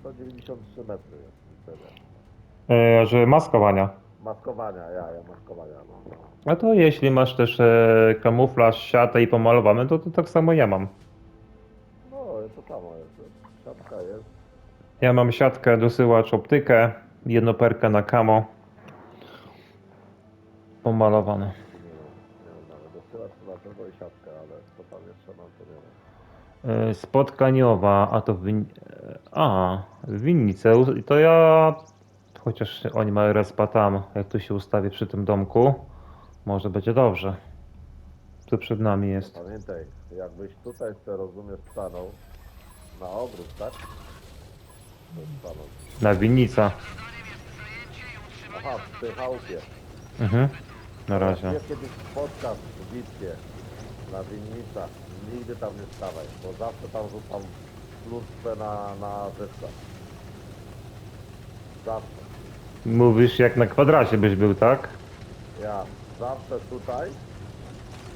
193 metry jest tyle. E, że maskowania. Maskowania, ja, ja maskowania, no. no. A to jeśli masz też e, kamuflaż, siatę i pomalowane, to, to tak samo ja mam. No, to samo jest. Siatka jest. Ja mam siatkę, dosyłacz, optykę, jednoperkę na kamo. Pomalowane. Nie wiem, nie wiem nawet. Dosyłacz chyba tylko i siatkę, ale co tam jeszcze mam, to nie wiem. E, Spotkaniowa, a to w win... e, A, w winnice. U- To ja... Chociaż oni mają respa tam, jak tu się ustawię przy tym domku, może będzie dobrze. Tu przed nami jest. Pamiętaj, jakbyś tutaj sobie rozumiesz stanął na obrót, tak? To stanął. Na winnica. Aha, w tej chałupie. Mhm. Na razie. Jak kiedyś spotkasz w bitwie na winnicach, nigdy tam nie stawaj, bo zawsze tam rzucam lustwę na, na wyspę. Zawsze. Mówisz jak na kwadracie byś był, tak? Ja zawsze tutaj,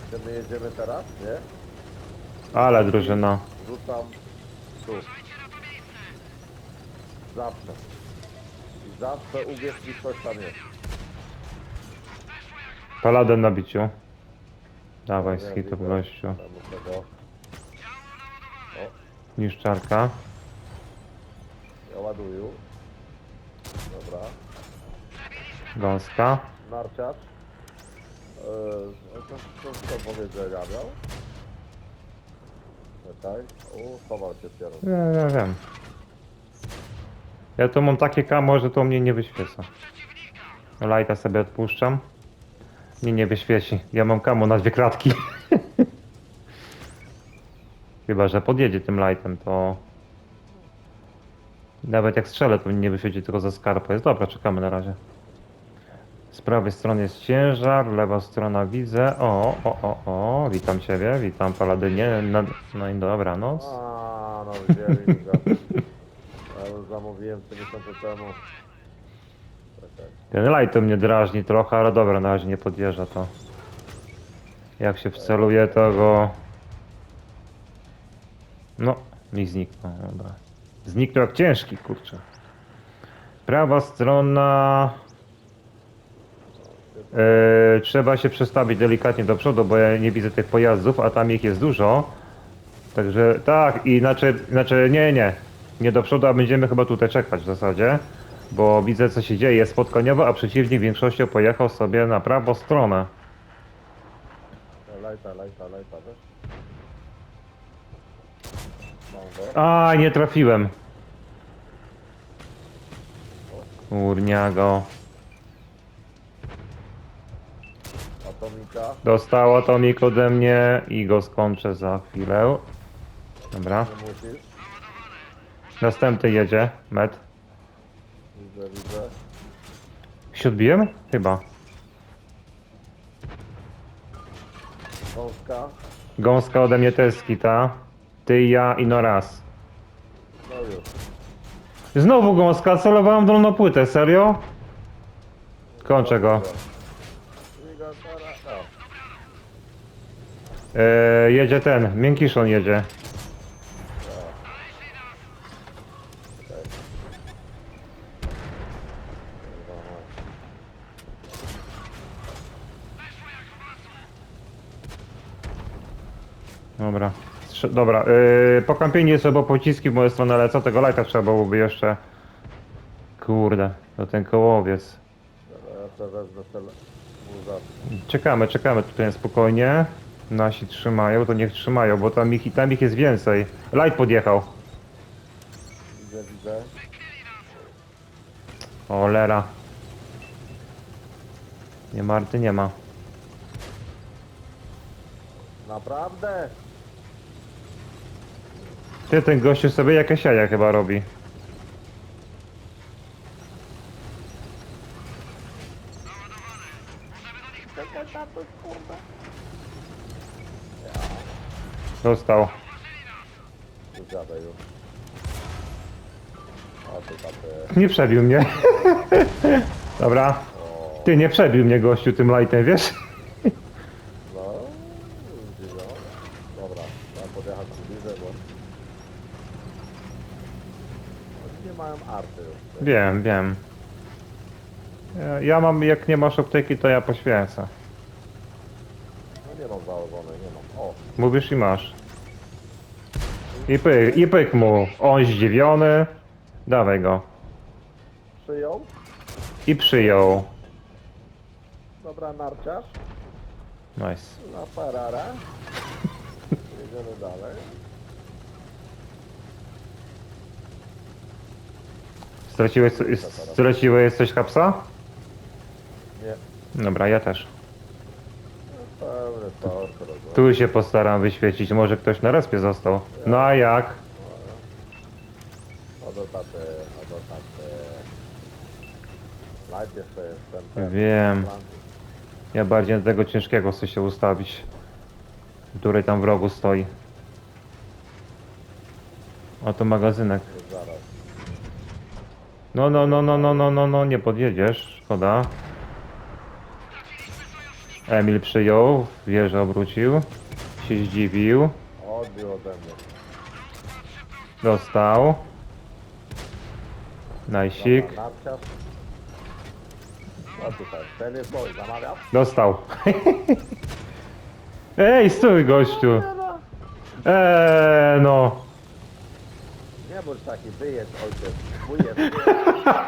gdzie my jedziemy teraz, nie? Ale drużyna. Rzucam tu. Zawsze. I zawsze uwierz mi, coś tam jest. Paladem na biciu. Dawaj, z widzę. gościu. Niszczarka. ja ładuję. Dobra. Gąska. Narciarz. Yy, to, to, to powiedzenia miał. Czekaj. U, chował się pierun. Ja, ja wiem. Ja tu mam takie kamo, że to mnie nie wyświeca. Lajta sobie odpuszczam. Mnie nie wyświeci. Ja mam kamo na dwie kratki. Chyba, że podjedzie tym lightem, to... Nawet jak strzelę, to nie wyświeci tylko za skarpę. Jest dobra, czekamy na razie. Z prawej strony jest ciężar, lewa strona widzę. O, o, o, o, witam ciebie, witam paladynie. No, no i dobranoc. A, no widzieli go. Ja już zamówiłem 3 miesiące temu. Ten light to mnie drażni trochę, ale dobra, na razie nie podjeżdża to. Jak się wceluje, to go... No, mi zniknął, dobra. Zniknął jak ciężki, kurczę. Prawa strona... E, trzeba się przestawić delikatnie do przodu, bo ja nie widzę tych pojazdów, a tam ich jest dużo. Także tak, inaczej, znaczy nie, nie. Nie do przodu, a będziemy chyba tutaj czekać w zasadzie. Bo widzę co się dzieje, jest spotkaniowo, a przeciwnik większością pojechał sobie na prawą stronę. Lajta, lajta, lajta, wiesz? Mam go. A, nie trafiłem. Urniago. Atomika. Dostał atomik ode mnie i go skończę za chwilę. Dobra. Nie musisz. Następny jedzie. Met. Widzę, widzę. Się odbiłem? Chyba. Wąska. Gąska ode mnie też skita. Ty, ja i no raz. No już. Znowu gąska, celowałem dolną płytę, serio? Kończę go. Teraz, no. E, jedzie ten, miękiszon jedzie. Dobra. Strze- Dobra, yy, po kampienie trzeba było pociski w moją stronę lecą, tego lajka trzeba byłoby jeszcze. Kurde, to ten kołowiec. Dobra, ja sobie wezmę ten łzaw. Czekamy, czekamy tutaj spokojnie. Nasi trzymają, to niech trzymają, bo tam ich, tam ich jest więcej. Light podjechał. Widzę, widzę. O, lera. Nie Marty nie ma. Naprawdę? Ty, ten gościu sobie jakieś jaja chyba robi. Czekaj. Dostał. Nie przebił mnie. Dobra. Ty, nie przebił mnie gościu tym lightem, wiesz? No, widzę. Dobra, ja podjechać tu bliżej, bo... nie mają arty już. Wiem, wiem. Ja, ja mam, jak nie masz optyki, to ja poświęcę. No nie mam założonej, nie mam. O, Mówisz i masz. I pyk, i pyk mu. On zdziwiony. Dawaj go. przyjął. I przyjął. Dobra, narciarz. Nice. Na Ferrara. Jedziemy dalej. Straciłeś, straciłeś coś kapsa? Nie, Dobra, ja też. Tu się postaram wyświecić, może ktoś na respie został. No a jak? Do taty, do taty. Wiem. Ja bardziej na tego ciężkiego chcę się ustawić. Który tam w rogu stoi. Oto magazynek. No, no, no, no, no, no, no, no, nie podjedziesz, szkoda. Emil przyjął, wieżę obrócił, się zdziwił, Odbił ode mnie. dostał. Najsik, Dobra, narciarz. No tutaj, ten jest mój, zamawiam? dostał. Ej, stój gościu. Eee, no. Nie bądź taki, wyjedź ojciec. Wyjedź.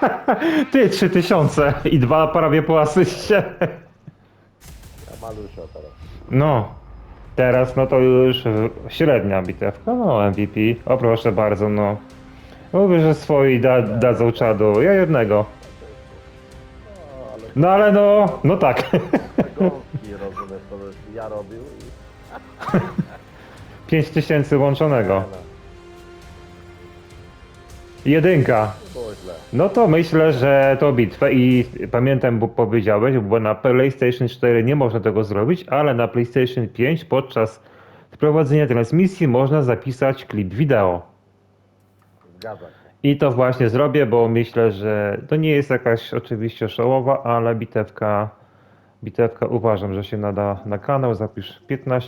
Ty, 3000 i dwa prawie po asyście. Ja malusio teraz. No, teraz no to już e, średnia bitewka, no MVP. O proszę bardzo, no. Mówię, że swoi da, dadzą czadu, ja jednego. No, ale No ale no, no tak. gąski, rozumiesz, to już ja robił i... 5000 łączonego. No, Jedynka. No to myślę, że to bitwa i pamiętam, bo powiedziałeś, bo na PlayStation 4 nie można tego zrobić, ale na PlayStation 5 podczas wprowadzenia transmisji można zapisać klip wideo. Zgadzam się. I to właśnie zrobię, bo myślę, że to nie jest jakaś oczywiście showowa, ale bitewka, bitewka uważam, że się nada na kanał. Zapisz 15